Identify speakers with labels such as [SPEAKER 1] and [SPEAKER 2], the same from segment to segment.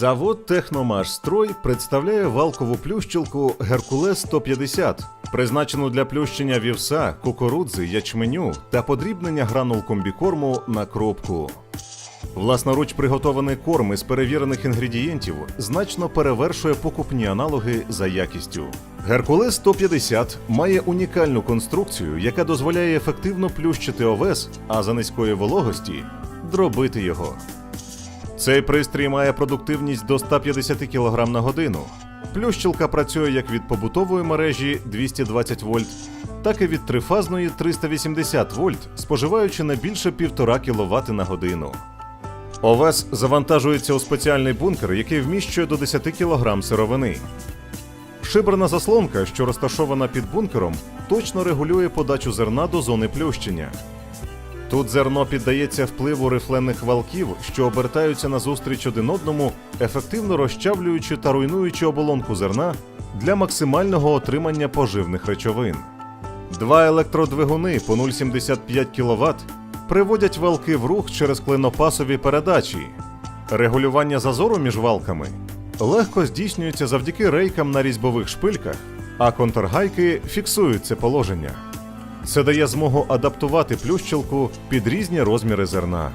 [SPEAKER 1] Завод Техномашстрой представляє валкову плющилку Геркулес 150, призначену для плющення вівса, кукурудзи, ячменю та подрібнення гранул комбікорму на кропку. Власноруч приготований корм із перевірених інгредієнтів значно перевершує покупні аналоги за якістю. Геркулес 150 має унікальну конструкцію, яка дозволяє ефективно плющити овес, а за низької вологості дробити його. Цей пристрій має продуктивність до 150 кг на годину. Плющилка працює як від побутової мережі 220 вольт, так і від трифазної 380 вольт, споживаючи не більше 1,5 кВт на годину. Овес завантажується у спеціальний бункер, який вміщує до 10 кг сировини. Шиберна заслонка, що розташована під бункером, точно регулює подачу зерна до зони плющення. Тут зерно піддається впливу рифлених валків, що обертаються назустріч один одному, ефективно розчавлюючи та руйнуючи оболонку зерна для максимального отримання поживних речовин. Два електродвигуни по 0,75 кВт приводять валки в рух через клинопасові передачі. Регулювання зазору між валками легко здійснюється завдяки рейкам на різьбових шпильках, а контргайки фіксують це положення. Це дає змогу адаптувати плющилку під різні розміри зерна.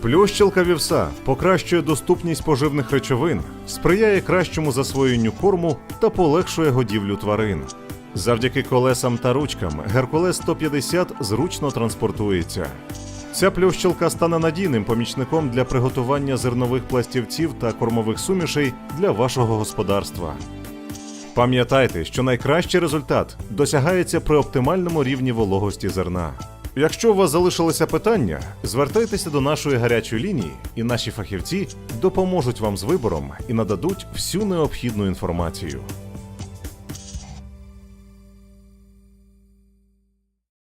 [SPEAKER 1] Плющилка вівса покращує доступність поживних речовин, сприяє кращому засвоєнню корму та полегшує годівлю тварин. Завдяки колесам та ручкам Геркулес 150 зручно транспортується. Ця плющилка стане надійним помічником для приготування зернових пластівців та кормових сумішей для вашого господарства. Пам'ятайте, що найкращий результат досягається при оптимальному рівні вологості зерна. Якщо у вас залишилися питання, звертайтеся до нашої гарячої лінії, і наші фахівці допоможуть вам з вибором і нададуть всю необхідну інформацію.